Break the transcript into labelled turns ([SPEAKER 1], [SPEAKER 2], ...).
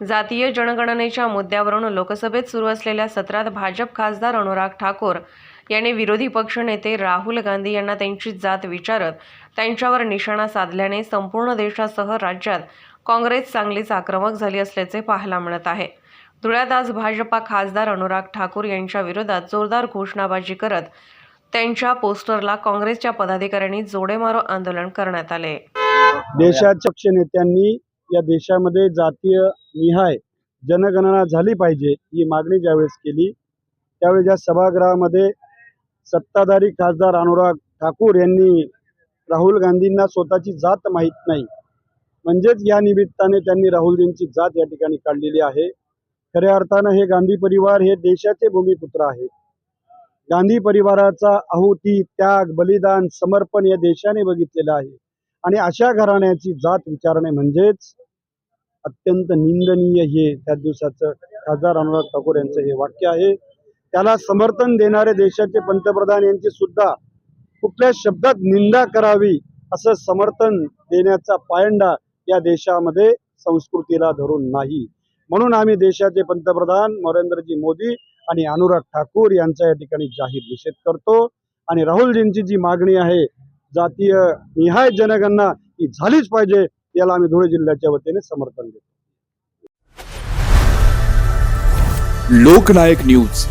[SPEAKER 1] जातीय जनगणनेच्या मुद्द्यावरून लोकसभेत सुरू असलेल्या सत्रात भाजप खासदार अनुराग ठाकूर यांनी विरोधी पक्षनेते राहुल गांधी यांना त्यांची जात विचारत त्यांच्यावर निशाणा साधल्याने संपूर्ण देशासह राज्यात काँग्रेस चांगलीच आक्रमक झाली असल्याचे पाहायला मिळत आहे. धुळ्यात आज भाजपा खासदार अनुराग ठाकूर यांच्या विरोधात जोरदार घोषणाबाजी करत त्यांच्या पोस्टरला काँग्रेसच्या पदाधिकाऱ्यांनी जोडेमारो आंदोलन करण्यात आले.
[SPEAKER 2] देशाच्या नेत्यांनी या देशामध्ये जातीय निहाय जनगणना झाली पाहिजे ही मागणी ज्यावेळेस केली त्यावेळेस या सभागृहामध्ये सत्ताधारी खासदार अनुराग ठाकूर यांनी राहुल गांधींना स्वतःची जात माहीत नाही. म्हणजेच या निमित्ताने त्यांनी राहुलजींची जात या ठिकाणी काढलेली आहे. खऱ्या अर्थानं हे गांधी परिवार हे देशाचे भूमिपुत्र आहेत गांधी परिवाराचा आहुती त्याग बलिदान समर्पण या देशाने बघितलेलं आहे. आणि अशा घराण्याची जात विचारणे म्हणजेच अत्यंत निंदनीय हे त्या दिवसाचं खासदार अनुराग ठाकूर यांचं हे वाक्य आहे. त्याला समर्थन देणारे देशाचे पंतप्रधान यांची सुद्धा कुठल्या शब्दात निंदा करावी असं समर्थन देण्याचा पायंडा या देशामध्ये संस्कृतीला धरून नाही. म्हणून आम्ही देशाचे पंतप्रधान नरेंद्रजी मोदी आणि अनुराग ठाकूर यांचा या ठिकाणी जाहीर निषेध करतो. आणि राहुलजींची जी मागणी आहे जातीय निहाय जनगणना ही झालीच पाहिजे. याला आम्ही धुळे जिल्ह्याच्या वतीने समर्थन देतो.
[SPEAKER 3] लोकनायक न्यूज.